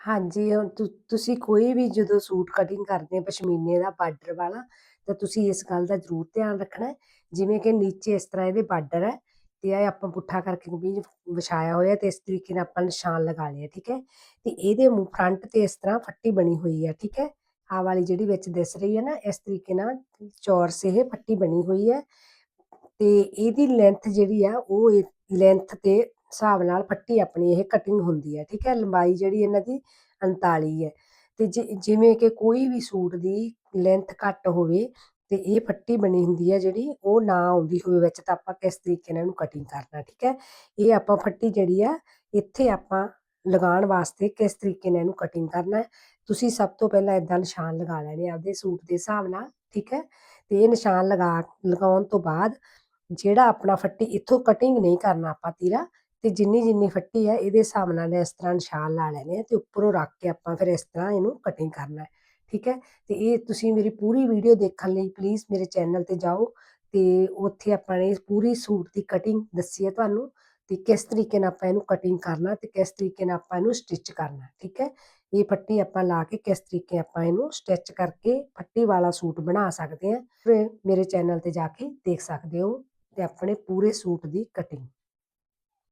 ਹਾਂਜੀ, ਹੁਣ ਤੁ ਤੁਸੀਂ ਕੋਈ ਵੀ ਜਦੋਂ ਸੂਟ ਕਟਿੰਗ ਕਰਦੇ ਆ ਪਸ਼ਮੀਨੇ ਦਾ ਬਾਰਡਰ ਵਾਲਾ, ਤਾਂ ਤੁਸੀਂ ਇਸ ਗੱਲ ਦਾ ਜ਼ਰੂਰ ਧਿਆਨ ਰੱਖਣਾ ਹੈ, ਜਿਵੇਂ ਕਿ ਨੀਚੇ ਇਸ ਤਰ੍ਹਾਂ ਇਹਦੇ ਬਾਰਡਰ ਹੈ ਤੇ ਇਹ ਆਪਾਂ ਪੁੱਠਾ ਕਰਕੇ ਕਮੀਜ਼ ਵਿਛਾਇਆ ਹੋਇਆ ਤੇ ਇਸ ਤਰੀਕੇ ਨਾਲ ਆਪਾਂ ਨਿਸ਼ਾਨ ਲਗਾ ਲਿਆ ਠੀਕ ਹੈ। ਤੇ ਇਹਦੇ ਮੂੰਹ ਫਰੰਟ ਤੇ ਇਸ ਤਰ੍ਹਾਂ ਫੱਟੀ ਬਣੀ ਹੋਈ ਹੈ, ਠੀਕ ਹੈ। ਆਹ ਵਾਲੀ ਜਿਹੜੀ ਵਿੱਚ ਦਿਸ ਰਹੀ ਹੈ ਨਾ, ਇਸ ਤਰੀਕੇ ਨਾਲ ਚੌਰਸ ਇਹ ਫੱਟੀ ਬਣੀ ਹੋਈ ਹੈ ਤੇ ਇਹਦੀ ਲੈਂਥ ਜਿਹੜੀ ਆ ਉਹ ਲੈਂਥ 'ਤੇ ਹਿਸਾਬ ਨਾਲ ਫੱਟੀ ਆਪਣੀ ਇਹ ਕਟਿੰਗ ਹੁੰਦੀ ਹੈ, ਠੀਕ ਹੈ। ਲੰਬਾਈ ਜਿਹੜੀ ਇਹਨਾਂ ਦੀ 39 ਹੈ। ਤੇ ਜਿ ਜਿਵੇਂ ਕਿ ਕੋਈ ਵੀ ਸੂਟ ਦੀ ਲੈਂਥ ਘੱਟ ਹੋਵੇ ਤੇ ਇਹ ਫੱਟੀ ਬਣੀ ਹੁੰਦੀ ਹੈ ਜਿਹੜੀ ਉਹ ਨਾ ਆਉਂਦੀ ਹੋਵੇ ਵਿੱਚ ਤਾਂ ਆਪਾਂ ਕਿਸ ਤਰੀਕੇ ਨਾਲ ਇਹਨੂੰ ਕਟਿੰਗ ਕਰਨਾ ਠੀਕ ਹੈ? ਇਹ ਆਪਾਂ ਫੱਟੀ ਜਿਹੜੀ ਆ ਇੱਥੇ ਆਪਾਂ ਲਗਾਉਣ ਵਾਸਤੇ ਕਿਸ ਤਰੀਕੇ ਨਾਲ ਇਹਨੂੰ ਕਟਿੰਗ ਕਰਨਾ ਹੈ? ਤੁਸੀਂ ਸਭ ਤੋਂ ਪਹਿਲਾਂ ਇਦਾਂ ਨਿਸ਼ਾਨ ਲਗਾ ਲੈਣੇ ਆਪਦੇ ਸੂਟ ਦੇ ਹਿਸਾਬ ਨਾਲ ਠੀਕ ਹੈ? ਤੇ ਇਹ ਨਿਸ਼ਾਨ ਲਗਾ ਲਗਾਉਣ ਤੋਂ ਬਾਅਦ ਜਿਹੜਾ ਆਪਣਾ ਫੱਟੀ ਇੱਥੋਂ ਕਟਿੰਗ ਨਹੀਂ ਕਰਨਾ ਆਪਾਂ ਤੀਰਾ ਤੇ ਜਿੰਨੀ ਜਿੰਨੀ ਫੱਟੀ ਹੈ, ਇਹਦੇ ਹਿਸਾਬ ਨਾਲ ਇਸ ਤਰ੍ਹਾਂ ਨਿਸ਼ਾਨ ਲਾ ਲੈਣੇ ਆ ਤੇ ਉੱਪਰੋਂ ਰੱਖ ਕੇ ਆਪਾਂ ਫਿਰ ਇਸ ਤਰ੍ਹਾਂ ਇਹਨੂੰ ਕਟਿੰਗ ਕਰਨਾ ਹੈ, ਠੀਕ ਹੈ? ਤੇ ਇਹ ਤੁਸੀਂ ਮੇਰੀ ਪੂਰੀ ਵੀਡੀਓ ਦੇਖਣ ਲਈ ਪਲੀਜ਼ ਮੇਰੇ ਚੈਨਲ ਤੇ ਜਾਓ ਤੇ ਉੱਥੇ ਆਪਾਂ ਨੇ ਪੂਰੀ ਸੂਟ ਦੀ ਕਟਿੰਗ ਦੱਸੀ ਹੈ ਤੁਹਾਨੂੰ ਤੇ ਕਿਸ ਤਰੀਕੇ ਨਾਲ ਆਪਾਂ ਇਹਨੂੰ ਕਟਿੰਗ ਕਰਨਾ ਤੇ ਕਿਸ ਤਰੀਕੇ ਨਾਲ ਆਪਾਂ ਇਹਨੂੰ ਸਟਿਚ ਕਰਨਾ ਠੀਕ ਹੈ? ਇਹ ਪੱਟੀ ਆਪਾਂ ਲਾ ਕੇ ਕਿਸ ਤਰੀਕੇ ਆਪਾਂ ਇਹਨੂੰ ਸਟਿਚ ਕਰਕੇ ਪੱਟੀ ਵਾਲਾ ਸੂਟ ਬਣਾ ਸਕਦੇ ਆ ਫਿਰ ਮੇਰੇ ਚੈਨਲ ਤੇ ਜਾ ਕੇ ਦੇਖ ਸਕਦੇ ਹੋ ਤੇ ਆਪਣੇ ਪੂਰੇ ਸੂਟ ਦੀ ਕਟਿੰਗ